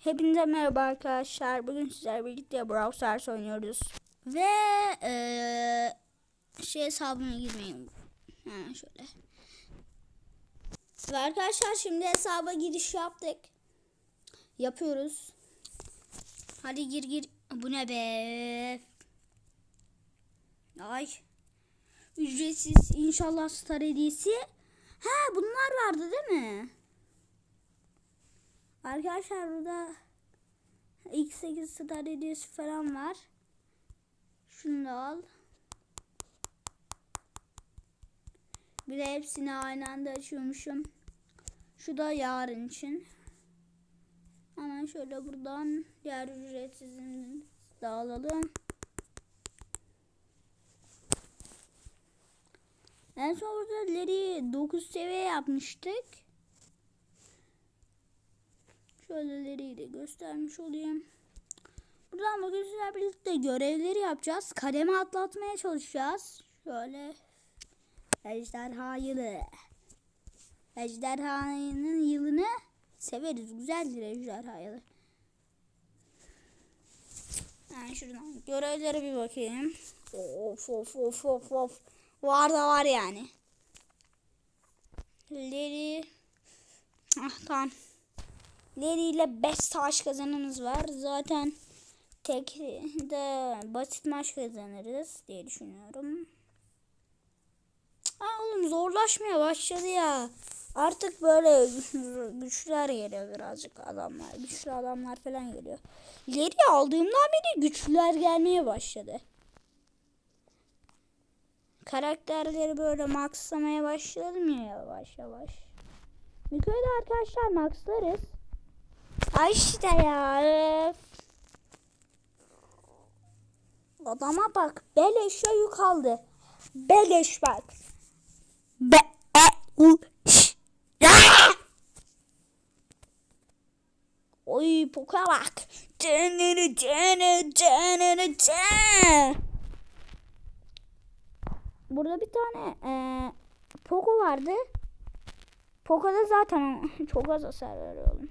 Hepinize merhaba arkadaşlar. Bugün sizlerle birlikte Brawl Stars oynuyoruz. Ve eee şey hesabına girmeyeyim. Hemen şöyle. Ve arkadaşlar şimdi hesaba giriş yaptık. Yapıyoruz. Hadi gir gir. Bu ne be? Ay. Ücretsiz inşallah star hediyesi. Ha bunlar vardı değil mi? Arkadaşlar burada X8 star hediyesi falan var. Şunu da al. Bir de hepsini aynı anda açıyormuşum. Şu da yarın için. Hemen şöyle buradan diğer ücretsizini de alalım. En son burada Larry 9 seviye yapmıştık. Şöyleleri de göstermiş olayım. Buradan bugün sizlerle birlikte görevleri yapacağız. Kademe atlatmaya çalışacağız. Şöyle. Ejderha yılı. Ejderhanın yılını severiz. Güzeldir ejderha yılı. Yani şuradan görevlere bir bakayım. Of of of of of. Var da var yani. Leri. Ah tamam. Leri ile 5 savaş kazanımız var. Zaten tek de basit maç kazanırız diye düşünüyorum. Aa oğlum zorlaşmaya başladı ya. Artık böyle güçler geliyor birazcık adamlar. Güçlü adamlar falan geliyor. Leri aldığımdan beri güçlüler gelmeye başladı. Karakterleri böyle maxlamaya başladım ya yavaş yavaş. Miko'yu da arkadaşlar maxlarız. Ay ya. Adama bak. Beleşe yük aldı. Beleş bak. Be e u. Oy poka bak. Cenere cenere cenere cenere. Burada bir tane eee Poco vardı. Poco'da zaten çok az hasar veriyorum.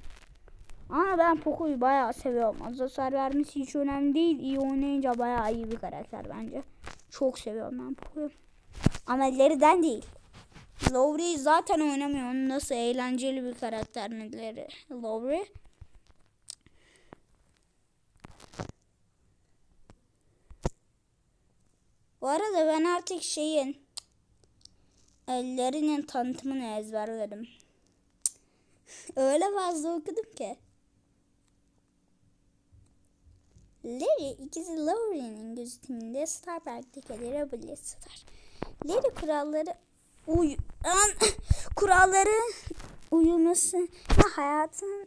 Ama ben Poco'yu bayağı seviyorum. Az hasar vermesi hiç önemli değil. İyi oynayınca bayağı iyi bir karakter bence. Çok seviyorum ben Poco'yu. Ama Larry'den değil. Lowry zaten oynamıyor. Onun nasıl eğlenceli bir karakter neleri. Lowry. Bu arada ben artık şeyin ellerinin tanıtımını ezberledim. Öyle fazla okudum ki. Larry ikizi Lowry'nin gözetiminde Star Park'taki Rebel'e satar. Larry kuralları uy kuralları uyuması hayatını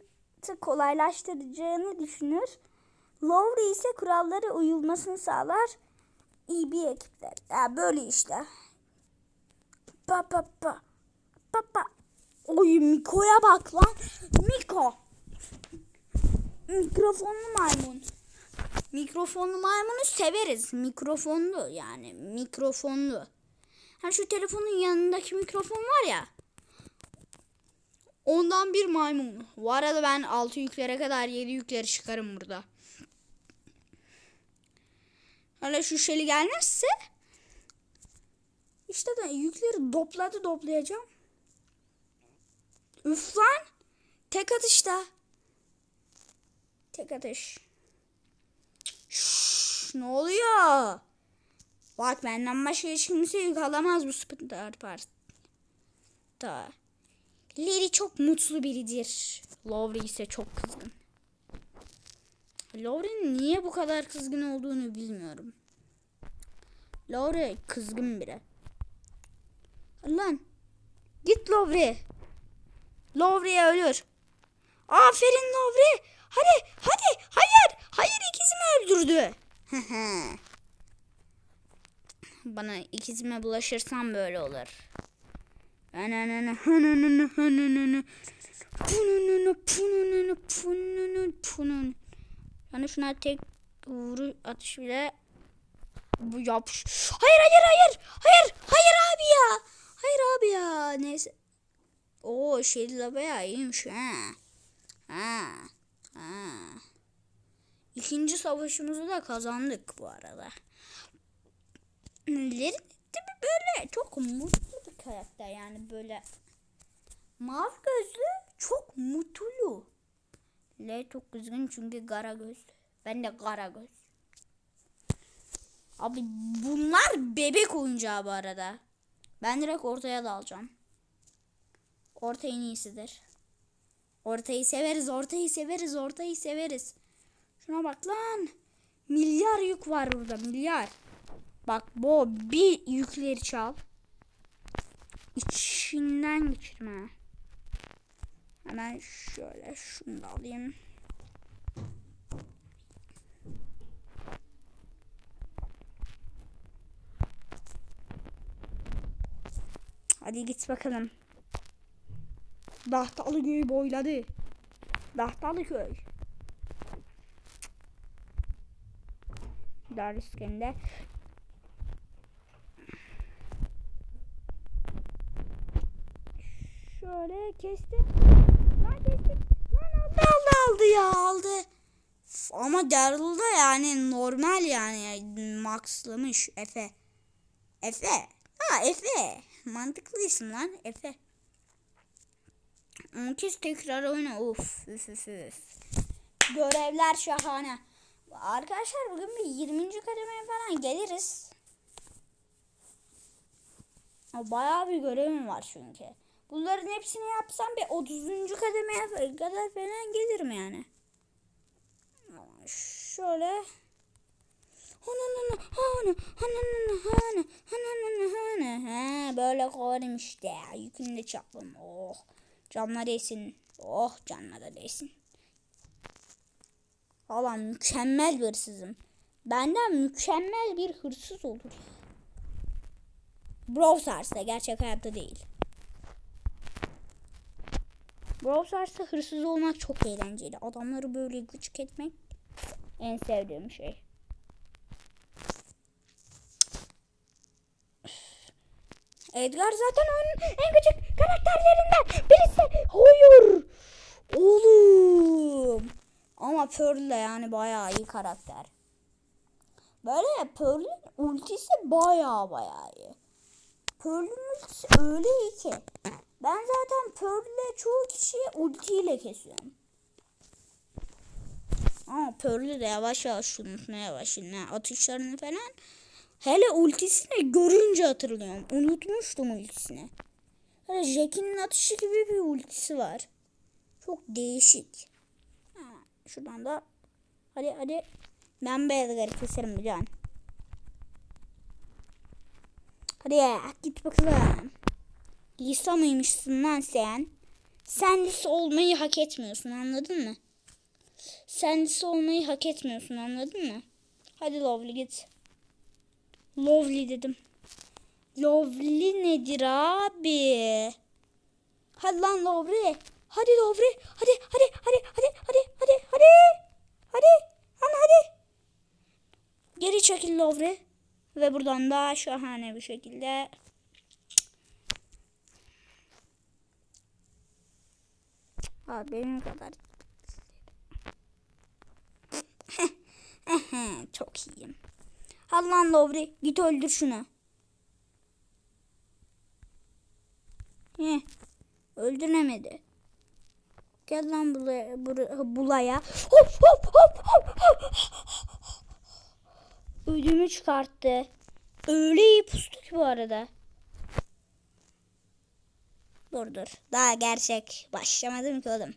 kolaylaştıracağını düşünür. Lowry ise kuralları uyulmasını sağlar. İyi bir ekipler. Ya böyle işte. Pa pa pa. Pa pa. Oy Miko'ya bak lan. Miko. Mikrofonlu maymun. Mikrofonlu maymunu severiz. Mikrofonlu yani. Mikrofonlu. Ha şu telefonun yanındaki mikrofon var ya. Ondan bir maymun. Bu arada ben 6 yüklere kadar 7 yükleri çıkarım burada. Hala şu şeli gelmezse işte de yükleri dopladı doplayacağım. Üf lan. Tek atışta. Tek atış. Şşş, ne oluyor? Bak benden başka hiç kimse yük alamaz bu Sprinter Park'ta. Larry çok mutlu biridir. Lowry ise çok kızgın. Lowry'nin niye bu kadar kızgın olduğunu bilmiyorum. Lowry kızgın biri. Lan. Git Lowry. Lowry ölür. Aferin Lowry. Hadi hadi hayır. Hayır ikizimi öldürdü. Bana ikizime bulaşırsam böyle olur. Yani şuna tek vuru atış bile bu yapış. Hayır hayır hayır. Hayır hayır abi ya. Hayır abi ya. Neyse. Oo şey de bayağı iyiymiş ha. Ha. Ha. İkinci savaşımızı da kazandık bu arada. Lerin tabi böyle çok mutlu bir karakter yani böyle mavi gözlü çok mutlu. L çok kızgın çünkü kara göz. Ben de kara göz. Abi bunlar bebek oyuncağı bu arada. Ben direkt ortaya dalacağım. Orta en iyisidir. Ortayı severiz, ortayı severiz, ortayı severiz. Şuna bak lan. Milyar yük var burada, milyar. Bak bu bir yükleri çal. İçinden geçirme. Hemen şöyle şunu da alayım. Hadi git bakalım. Dahtalı köy boyladı. Dahtalı köy. Dar iskende. Şöyle kesti. Lan kesti. Lan aldı aldı aldı ya aldı. Ama Daryl da yani normal yani maxlamış Efe. Efe. Ha Efe. Mantıklı isim lan Efe. 10 kez tekrar oyna. Uf, üf, üf, üf. Görevler şahane. Arkadaşlar bugün bir 20. kademeye falan geliriz. Bayağı bir görevim var çünkü. Bunların hepsini yapsam bir 30. kademeye kadar falan gelirim yani. Şöyle. He, böyle kovarım işte. Yükünü de çaktım. Oh. Canlar değsin. Oh canlar da değsin. Valla mükemmel bir hırsızım. Benden mükemmel bir hırsız olur. Brawl Stars'ta gerçek hayatta değil. Brawl Stars'ta hırsız olmak çok eğlenceli. Adamları böyle gıcık etmek en sevdiğim şey. Edgar zaten oyunun en küçük karakterlerinden birisi. Hayır. Oğlum. Ama Pearl de yani bayağı iyi karakter. Böyle Pearl'ün ultisi bayağı bayağı iyi. Pearl'ün ultisi öyle iyi ki. Ben zaten Pearl'le çoğu kişiyi ultiyle kesiyorum. Ama Pearl'ü de yavaş yavaş unutmaya başladım. Yani atışlarını falan. Hele ultisini görünce hatırlıyorum. Unutmuştum ultisini. Böyle Jack'in atışı gibi bir ultisi var. Çok değişik. Şuradan da hadi hadi ben beyazları keserim bir can. Hadi ya git bakalım. Lisa mıymışsın lan sen? Sen lise olmayı hak etmiyorsun anladın mı? Sen lise olmayı hak etmiyorsun anladın mı? Hadi Lovely git. Lovely dedim. Lovely nedir abi? Hadi lan Lovely. Hadi Lovely. Hadi hadi hadi hadi hadi hadi hadi. Hadi. Lan hadi. Geri çekil Lovely. Ve buradan da şahane bir şekilde Abi benim kadar Çok iyiyim. Hadi lan git öldür şunu. Heh, öldüremedi. Gel lan bulaya. Bura, bulaya. Hop hop hop hop hop. Ödümü çıkarttı. Öyle iyi pustu ki bu arada. Dur dur. Daha gerçek. Başlamadım ki oğlum.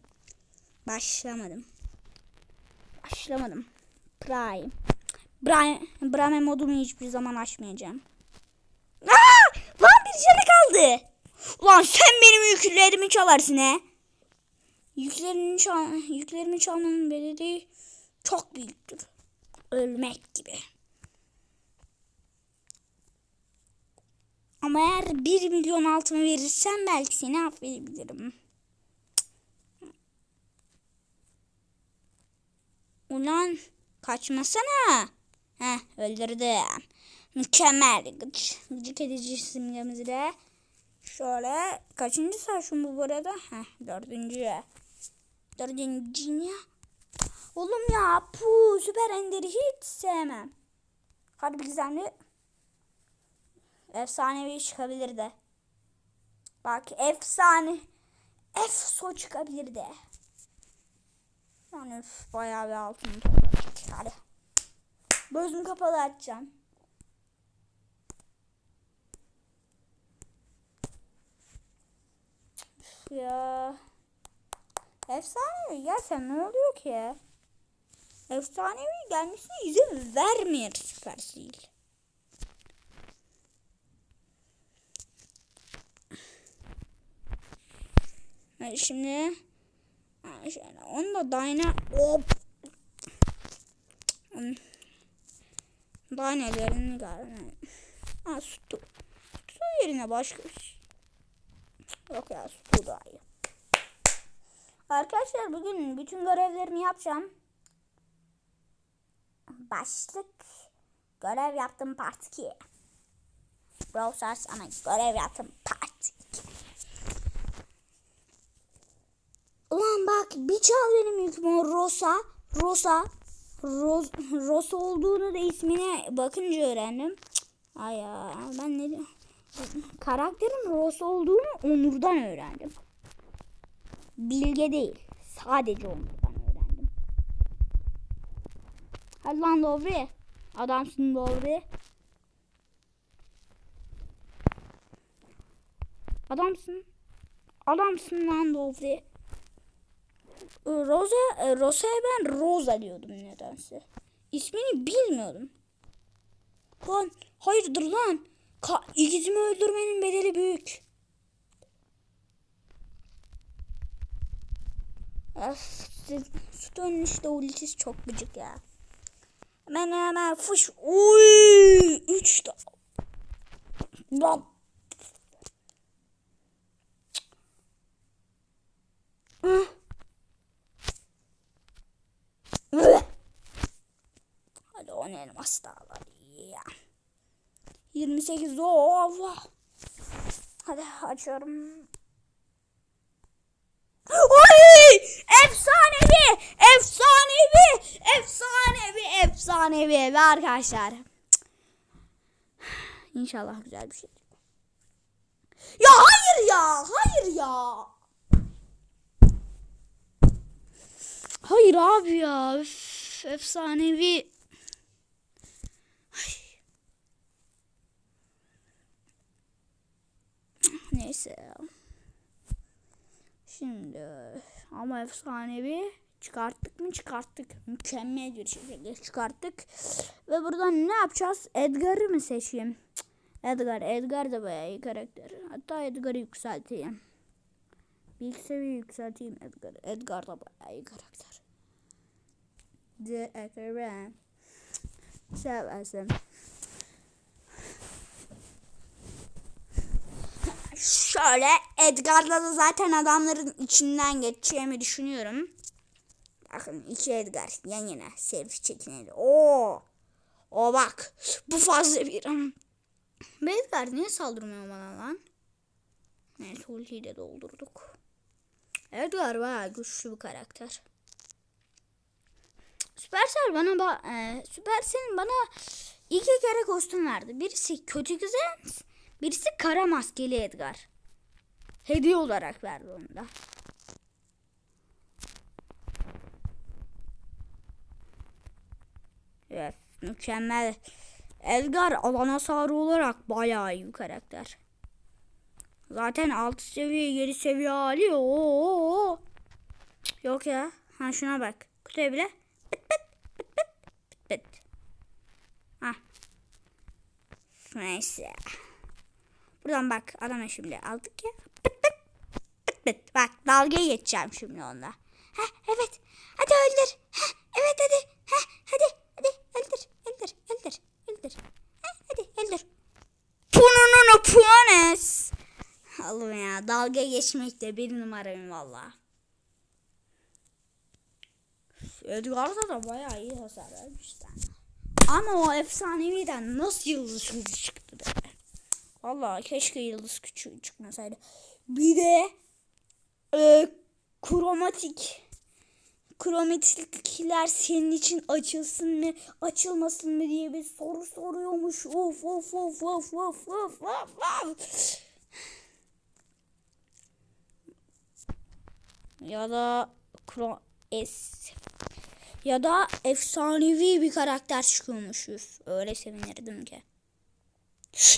Başlamadım. Başlamadım. Prime. Prime, Prime modumu hiçbir zaman açmayacağım. Aa! Lan bir canı kaldı. Ulan sen benim yüklerimi çalarsın he. Yüklerimi, çal yüklerimi çalmanın bedeli çok büyüktür. Ölmek gibi. Ama eğer 1 milyon altın verirsen belki seni affedebilirim. Ulan kaçmasana. Heh öldürdüm. Mükemmel. Gıç, gıcık edici simgemizi de şöyle kaçıncı bu bu arada? Heh dördüncü. Dördüncü ya. Oğlum ya pu süper enderi hiç sevmem. Bir gizemli. Efsanevi çıkabilir de. Bak efsane. Efso çıkabilir de. Yani bayağı bir altın. Hadi. Gözümü kapalı açacağım. Üf ya. Efsanevi gelse ne oluyor ki? Efsanevi gelmesine izin vermiyor Supercell. Hadi şimdi şöyle onu da Dyna hop Hmm. Dyna'lerini görmedim. Ha sütü. Sütü yerine başka bir şey. Yok ya sütü daha iyi. Arkadaşlar bugün bütün görevlerimi yapacağım. Başlık görev yaptım part 2. Brawl ama görev yaptım part 2. Ulan bak bir çal benim yükümü Rosa. Rosa. Ros, Rosa olduğunu da ismine bakınca öğrendim. Ay ya ben ne. Karakterin Rosa olduğunu Onur'dan öğrendim. Bilge değil. Sadece Onur'dan öğrendim. Hadi lan Dobri. Adamsın Dobri. Adamsın. Adamsın lan Dobri. Rosa, e, Rosa'ya ben Rosa diyordum nedense. İsmini bilmiyordum. Lan hayırdır lan? Ka ikizimi öldürmenin bedeli büyük. Sütun işte ultisi çok gıcık ya. Hemen hemen fış. Uy, üç da. Lan. Hadi on elmas daha var ya. 28 o Allah. Hadi açıyorum. Oy! Efsanevi! Efsanevi! Efsanevi! Efsanevi ve arkadaşlar. İnşallah güzel bir şey. Ya hayır ya! Hayır ya! Hayır abi ya. Üf, efsanevi. Ay. Neyse. Şimdi ama efsanevi çıkarttık mı çıkarttık. Mükemmel bir şekilde çıkarttık. Ve buradan ne yapacağız? Edgar'ı mı seçeyim? Edgar. Edgar da bayağı iyi karakter. Hatta Edgar'ı yükselteyim. Bir seviye yükselteyim Edgar. Edgar da bayağı iyi karakter. De Edgar Seversen. Şöyle Edgar'la da zaten adamların içinden geçeceğimi düşünüyorum. Bakın iki Edgar yan yana selfie çekineli. Oo. O bak. Bu fazla bir. Edgar niye saldırmıyor bana lan? Neyse ultiyi de doldurduk. Edgar bayağı güçlü bir karakter. Supercell bana ba e, Supercell'in bana iki kere kostüm verdi. Birisi kötü güzel, birisi kara maskeli Edgar. Hediye olarak verdi onu da. Evet, mükemmel. Edgar alan hasarı olarak bayağı iyi bir karakter. Zaten 6 seviye 7 seviye hali o. Yok ya. Ha şuna bak. Kutuya bile. Bıt bıt bıt bıt bıt bıt. Ha. Neyse. Buradan bak adama şimdi aldık ya. Bıt. Bak dalgaya geçeceğim şimdi onunla. Ha evet. Hadi öldür. Ha evet hadi. Ha hadi hadi öldür öldür öldür öldür. Ha hadi öldür. Punununu puanes. Allah'ım ya dalga geçmekte bir numarayım valla. Edgar'da da bayağı iyi hasar vermişler. Ama o efsaneviden nasıl yıldız gücü çıktı be. Valla keşke yıldız küçüğü çıkmasaydı. Bir de e, kromatik kromatikler senin için açılsın mı açılmasın mı diye bir soru soruyormuş. Of of of of of of of of. Ya da kro es ya da efsanevi bir karakter çıkıyormuşuz. Öyle sevinirdim ki.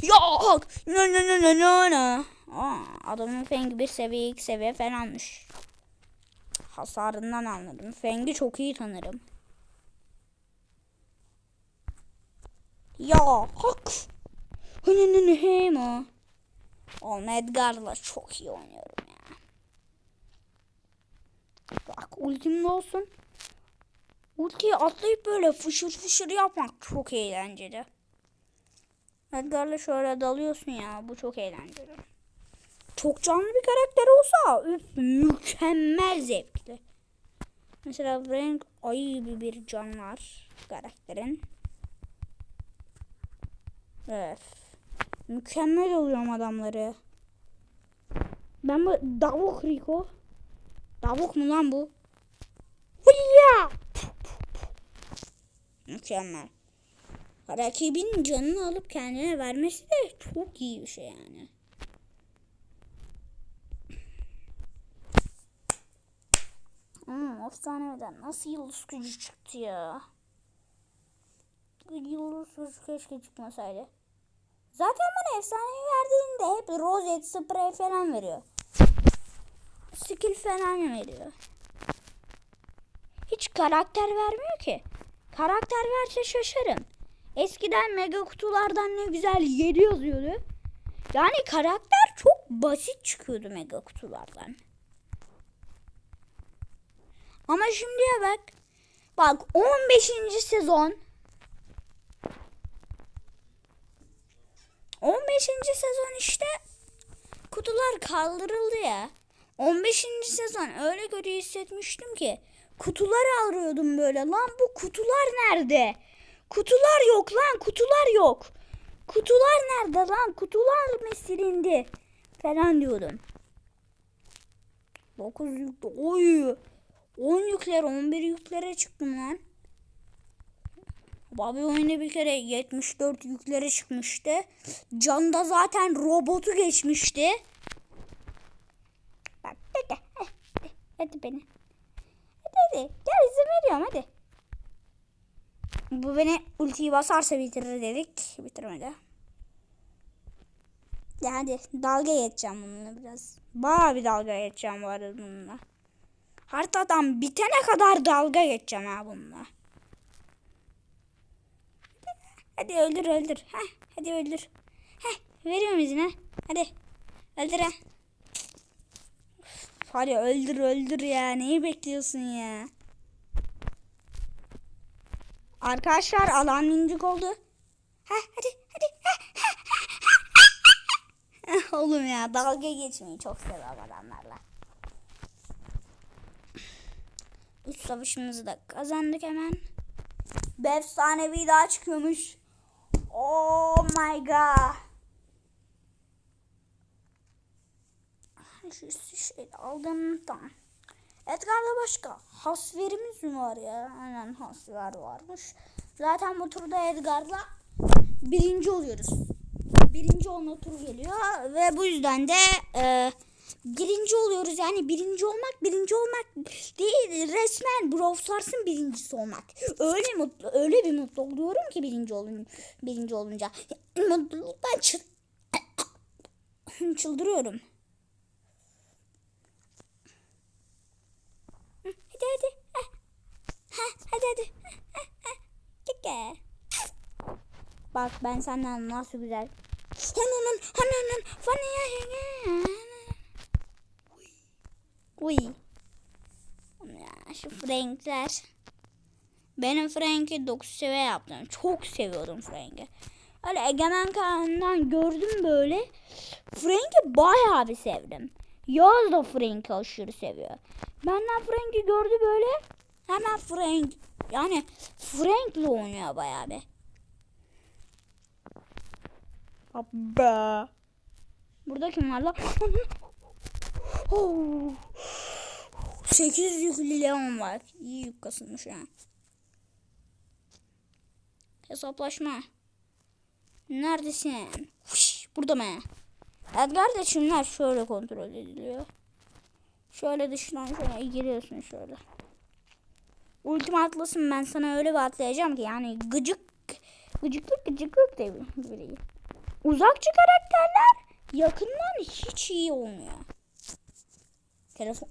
Yok. No no no no no no. Aa, adamın Feng bir seviye iki seviye falanmış. Hasarından anladım. Feng'i çok iyi tanırım. Ya hak. Hınının hem o. Oğlum Edgar'la çok iyi oynuyorum ya. Bak ultim de olsun. Ultiyi atlayıp böyle fışır fışır yapmak çok eğlenceli. Edgar'la şöyle dalıyorsun ya. Bu çok eğlenceli. Çok canlı bir karakter olsa üf, mükemmel zevkli. Mesela renk ayı gibi bir can var karakterin. Evet. Mükemmel oluyorum adamları. Ben bu davuk Rico. Davuk mu lan bu? Hıyya! Mükemmel. Rakibin canını alıp kendine vermesi de çok iyi bir şey yani. Hmm, efsaneden nasıl yıldız gücü çıktı ya? Yıldız gücü keşke çıkmasaydı. Zaten bana efsaneyi verdiğinde hep rozet, sprey falan veriyor. Skill falan veriyor. Hiç karakter vermiyor ki. Karakter verse şaşarım. Eskiden mega kutulardan ne güzel 7 yazıyordu. Yani karakter çok basit çıkıyordu mega kutulardan. Ama şimdiye bak. Bak 15. sezon. 15. sezon işte kutular kaldırıldı ya. 15. sezon öyle kötü hissetmiştim ki kutuları arıyordum böyle. Lan bu kutular nerede? Kutular yok lan kutular yok. Kutular nerede lan? Kutular mı silindi? Falan diyordum. 9 yüklü. Oy. 10 yükler 11 yüklere çıktım lan. Abi oyunda bir kere 74 yüklere çıkmıştı. Can'da zaten robotu geçmişti. Bak hadi, hadi beni. Hadi hadi gel izin veriyorum hadi. Bu beni ultiyi basarsa bitirir dedik. Bitirmedi. Ya hadi dalga geçeceğim bununla biraz. Bayağı bir dalga geçeceğim bu arada bununla. Haritadan bitene kadar dalga geçeceğim ha bununla. Hadi öldür öldür. Heh, hadi öldür. Heh, veriyorum izine. Hadi. Öldür ha. Hadi öldür öldür ya. Neyi bekliyorsun ya? Arkadaşlar alan minicik oldu. Heh, hadi hadi. Heh. Oğlum ya dalga geçmeyi çok seviyorum adamlarla. Üç savaşımızı da kazandık hemen. Bir efsanevi daha çıkıyormuş. Oh my god. Şu şey aldım tamam. Edgar'da başka hasverimiz mi var ya? Aynen hasver varmış. Zaten bu turda Edgar'la birinci oluyoruz. Birinci olma turu geliyor ve bu yüzden de e, birinci oluyoruz. Yani birinci olmak birinci olmak değil resmen Brawl Stars'ın birincisi olmak. Öyle mutlu öyle bir mutlu oluyorum ki birinci olun birinci olunca. Mutluluktan çıl çıldırıyorum. Hadi hadi. Heh, hadi hadi. Kike. Bak ben senden nasıl güzel. Hananın hananın fanıya Uy. Ya şu Frankler. Benim Frank'i 9 seviye yaptım. Çok seviyordum Frank'i. Öyle Egemen kanalından gördüm böyle. Frank'i bayağı bir sevdim. Yaz da Frank'i aşırı seviyor. Benden Frank'i gördü böyle. Hemen Frank yani Frank'le oynuyor bayağı bir. Abba. Burada kim var lan? Oh. 8 yüklü Leon var. İyi yük kasılmış ha. Hesaplaşma. Neredesin? Huş, burada mı? Edgar da şunlar şöyle kontrol ediliyor. Şöyle dışından şöyle giriyorsun şöyle. Ultima atlasın ben sana öyle bir atlayacağım ki yani gıcık gıcıklık gıcıklık değil. değil. Uzakçı karakterler yakından hiç iyi olmuyor. Telefon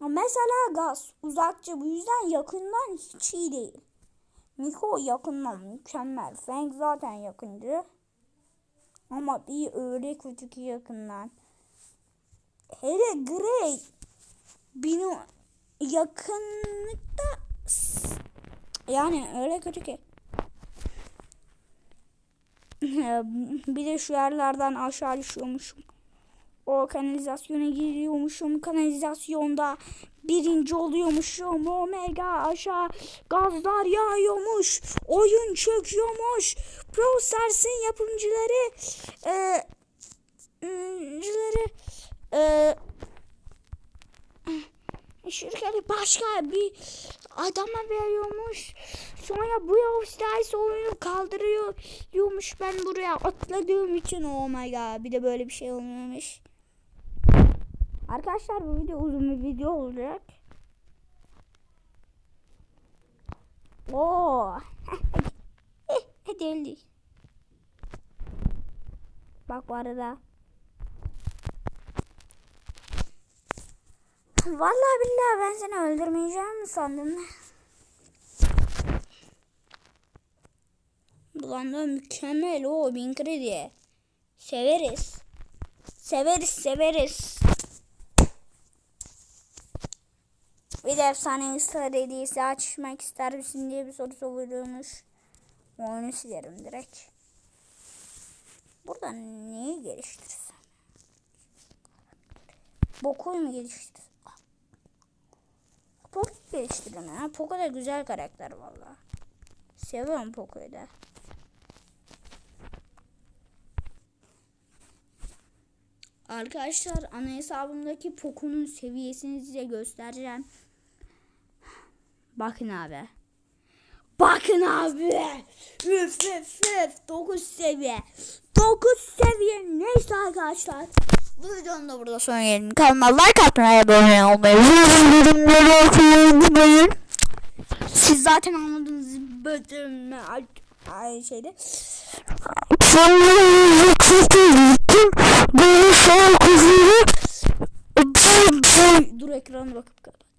Mesela gaz uzakça bu yüzden yakından hiç iyi değil. Miko yakından mükemmel. Feng zaten yakındı. Ama bir öyle kötü ki yakından. Hele Grey benim yakınlıkta yani öyle kötü ki. bir de şu yerlerden aşağı düşüyormuşum. O kanalizasyona giriyormuşum. Kanalizasyonda birinci oluyormuşum. Omega aşağı gazlar yağıyormuş. Oyun çöküyormuş. Pro Stars'ın yapımcıları e, yapımcıları e, şirketi başka bir adama veriyormuş. Sonra bu Stars oyunu kaldırıyormuş. Ben buraya atladığım için oh my god. Bir de böyle bir şey olmamış. Arkadaşlar bu video uzun bir video olacak. Oo. Hadi öldü. Bak bu arada. Vallahi billahi ben seni öldürmeyeceğim mi sandım? Bulanda mükemmel o bin kredi. Severiz. Severiz severiz. Bir de efsane star hediyesi açmak ister misin diye bir soru sorulmuş. Oyunu silerim direkt. Burada neyi geliştirsem? Boku'yu mu geliştirsem? Poco geliştirdim ya. Poco da güzel karakter valla. Seviyorum Poco'yu da. Arkadaşlar ana hesabımdaki Poco'nun seviyesini size göstereceğim. Bakın abi. Bakın abi. Üf üf üf. 9 seviye. 9 seviye. Neyse arkadaşlar. Bu videonun da burada sona gelin. Kanalıma like atmayı, abone olmayı, unutmayın. Siz zaten anladınız bölüm ay şeyde. Dur ekrana bakıp kapatacağım.